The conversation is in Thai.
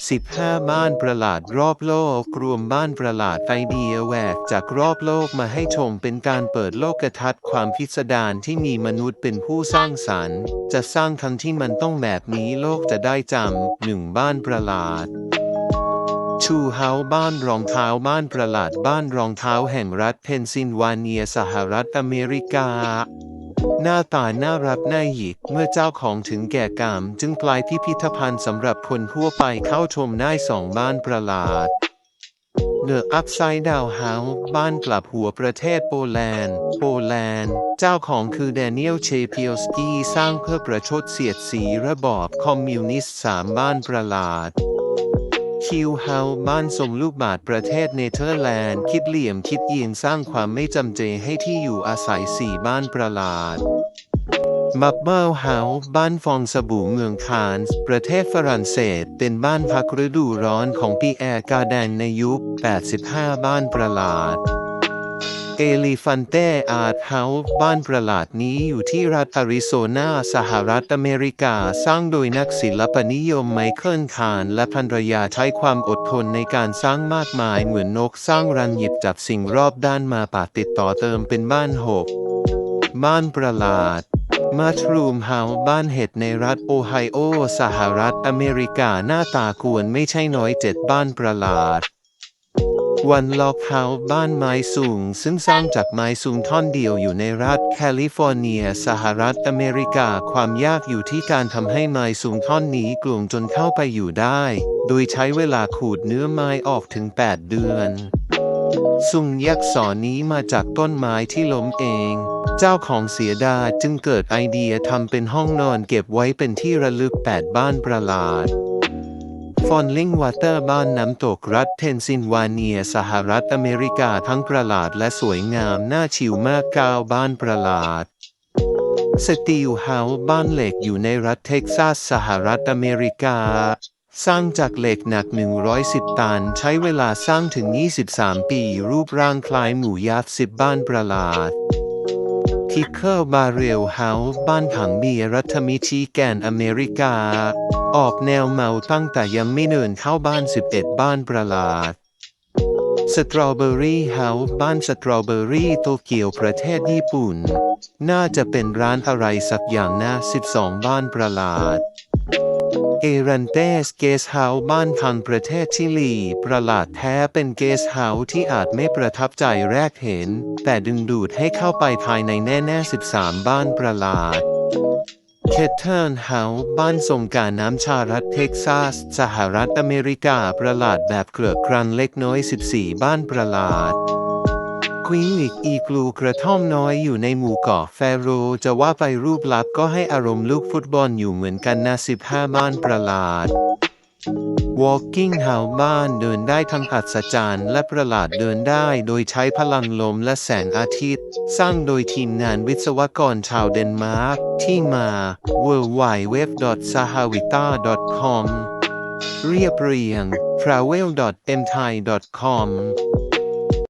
15 บ้านประหลาดรอบโลก รวมบ้านประหลาดไอเดียแหวกจากรอบโลกมาให้ชมเป็นการเปิดโลกทัศน์ความพิสดารที่มีมนุษย์เป็นผู้สร้างสรรค์ จะสร้างทั้งที่มันต้องแบบนี้โลกจะได้จำหนึ่งบ้านประหลาดชูเฮาบ้านรองเท้าบ้านประหลาดบ้านรองเท้าแห่งรัฐเพนซิลวาเนียสหรัฐอเมริกา หน้าตาน่ารักน่าหยิกเมื่อเจ้าของถึงแก่กรรม จึงกลายพิพิธภัณฑ์สำหรับคนทั่วไปเข้าชมได้สองบ้านประหลาดเดอะอัพไซด์ดาวเฮาส์บ้านกลับหัวประเทศโปแลนด์ โปแลนด์ เจ้าของคือแดเนียลเชเพียลสกี้สร้างเพื่อประชดเสียดสีระบอบคอมมิวนิสต์สามบ้านประหลาด คิวเฮาบ้านทรงลูกบาทประเทศเนเธอร์แลนด์ คิดเหลี่ยมคิดเอียงสร้างความไม่จำเจให้ที่อยู่อาศัยสี่บ้านประหลาดมับเบิลเฮาส์บ้านฟองสบู่เมืองคานส์ ประเทศฝรั่งเศส เป็นบ้านพักฤดูร้อนของปีแอร์กาแดนในยุค 85 บ้านประหลาด เอลิฟันเต้อาร์ตเฮาส์บ้านประหลาดนี้อยู่ที่รัฐอาริโซนา สหรัฐอเมริกา สร้างโดยนักศิลปนิยมไมเคิลคานและภรรยาใช้ความอดทนในการสร้างมากมายเหมือนนกสร้างรังหยิบจับสิ่งรอบด้านมาปาติดต่อเติมเป็นบ้านหก บ้านประหลาดมาทรูมเฮาส์บ้านเห็ดในรัฐโอไฮโอ สหรัฐอเมริกาหน้าตากวนไม่ใช่น้อยเจ็ดบ้านประหลาด วันล็อกเฮาส์บ้านไม้สูง ซึ่งสร้างจากไม้สูงท่อนเดียวอยู่ในรัฐแคลิฟอร์เนีย สหรัฐอเมริกา ความยากอยู่ที่การทำให้ไม้สูงท่อนนี้กลวงจนเข้าไปอยู่ได้ โดยใช้เวลาขูดเนื้อไม้ออกถึง 8 เดือนซุงยักษ์สอนนี้มาจากต้นไม้ที่ล้มเอง เจ้าของเสียดายจึงเกิดไอเดียทำเป็นห้องนอนเก็บไว้เป็นที่ระลึก 8 บ้านประหลาด อนลิงวอเตอร์บ้านน้ำตกรัฐเพนซิลวาเนีย สหรัฐอเมริกาทั้งประหลาดและสวยงามน่าชิวมากก้าบ้านประหลาด สตีลเฮาส์บ้านเหล็กอยู่ในรัฐเท็กซัสสหรัฐอเมริกา สร้างจากเหล็กหนัก 110 ตัน ใช้เวลาสร้างถึง 23 ปี รูปร่างคล้ายหมูยักษ์สิบบ้านประหลาด ทิเคอร์บาเรลเฮาส์บ้านผังเบียร์รัฐมิชิแกนอเมริกา ออกแนวเมาตั้งแต่ยังไม่เนินเข้าบ้าน 11 บ้านประหลาดสตรอเบอรี่เฮาส์บ้านสตรอเบอรี่โตเกียวประเทศญี่ปุ่น น่าจะเป็นร้านอะไรสักอย่างนะ 12 บ้านประหลาด เอรันเตสเกสเฮาส์บ้านพังประเทศชิลี ประหลาดแท้เป็นเกสเฮาส์ที่อาจไม่ประทับใจแรกเห็น แต่ดึงดูดให้เข้าไปภายในแน่ๆ 13 บ้านประหลาดเคเทิร์นเฮาส์บ้านทรงการน้ำชารัฐเท็กซัส สหรัฐอเมริกาประหลาดแบบเกลือกครันเล็กน้อย 14 บ้านประหลาด ควีนวิกอีกลูกระท่อมน้อยอยู่ในหมู่เกาะแฟโรจะว่าไปรูปลักษณ์ก็ให้อารมณ์ลูกฟุตบอลอยู่เหมือนกันนะ15บ้านประหลาด Walking h o u s บ้านเดินได้ทั้งอัศจรรย์และประหลาดเดินได้โดยใช้พลังลมและแสงอาทิตย์ สร้างโดยทีมงานวิศวกรชาวเดนมาร์กที่มา w w w s a h a w i t a c o m เรียบเรียง travel m t h a i c o m